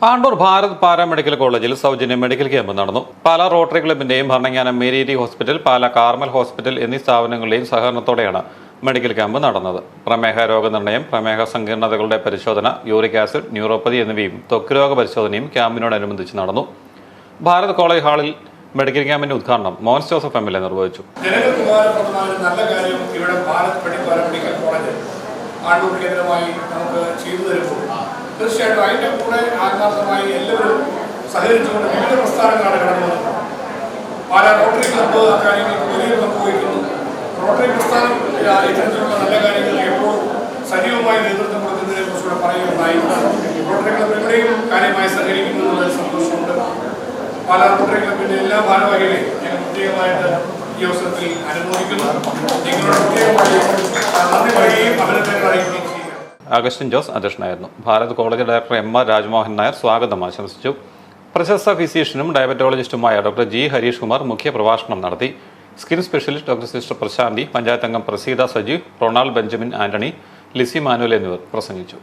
പാണ്ടൂർ Bharat para medical കോളേജിൽ സൗജന്യ medical camp നടന്നു. പാലാ റോട്ടറി ക്ലബിന്റെയും ഭരണങ്ങാനം മേരിയേരി ഹോസ്പിറ്റൽ പാലാ കാർമൽ ഹോസ്പിറ്റൽ എന്നീ സ്ഥാപനങ്ങളുടെയും സഹകരണത്തോടെയാണ് മെഡിക്കൽ ക്യാമ്പ് നടന്നത്. പ്രമേഹ രോഗനിർണയം പ്രമേഹ സങ്കീർണതകളുടെ പരിശോധന യൂറിക് ആസിഡ് ന്യൂറോപ്പതി എന്നിവയും ത്വക്ക് രോഗ പരിശോധനയും ക്യാമ്പിനോടനുബന്ധിച്ച് നടന്നു. ഭാരത് കോളേജ് ഹാളിൽ മെഡിക്കൽ ക്യാമ്പിന്റെ ഉദ്ഘാടനം Mons Joseph M L A നിർവഹിച്ചു. ഇവിടെ ഭാരത് കോളേജ് കേന്ദ്രമായി നമുക്ക് ചെയ്തു തരുമ്പോൾ തീർച്ചയായിട്ടും അതിന്റെ കൂടെ ആത്മാർത്ഥമായി എല്ലാവരും സഹകരിച്ചുകൊണ്ട് വിവിധ പ്രസ്ഥാനങ്ങളാണ് കടന്നു വന്നത് പല റോട്ടറി ക്ലബ്ബ് കാര്യങ്ങൾ വലിയ പങ്കുവഹിക്കുന്നു റോട്ടറി പ്രസ്ഥാനം ഇത്തരത്തിലുള്ള നല്ല കാര്യങ്ങൾ എപ്പോഴും സജീവമായി നേതൃത്വം കൊടുക്കുന്നതിനെ കുറിച്ചുകൂടെ പറയുകയുണ്ടായി റോട്ടറി ക്ലബ്ബ് എവിടെയും കാര്യമായി സഹകരിക്കുന്നു എന്നുള്ളതിൽ സന്തോഷമുണ്ട്. പല റോട്ടറി ക്ലബിന്റെ എല്ലാ ഭാരവാഹികളെയും ഞാൻ പ്രത്യേകമായിട്ട് ഈ അവസരത്തിൽ അനുമോദിക്കുന്നു. നിങ്ങളുടെ പ്രത്യേകമായി അഗസ്റ്റിൻ ജോസ് അധ്യക്ഷനായിരുന്നു. Bharat college director M R Rajmohan Nair സ്വാഗതം ആശംസിച്ചു. പ്രശസ്ത ഫിസിഷ്യനും ഡയബറ്റോളജിസ്റ്റുമായ ഡോക്ടർ ജി ഹരീഷ് കുമാർ മുഖ്യ പ്രഭാഷണം നടത്തി. Skin specialist doctor sister Prashanthi panchayat അംഗം Praseetha Sajeev Ronald Benjamin Antony Lissy manual എന്നിവർ പ്രസംഗിച്ചു.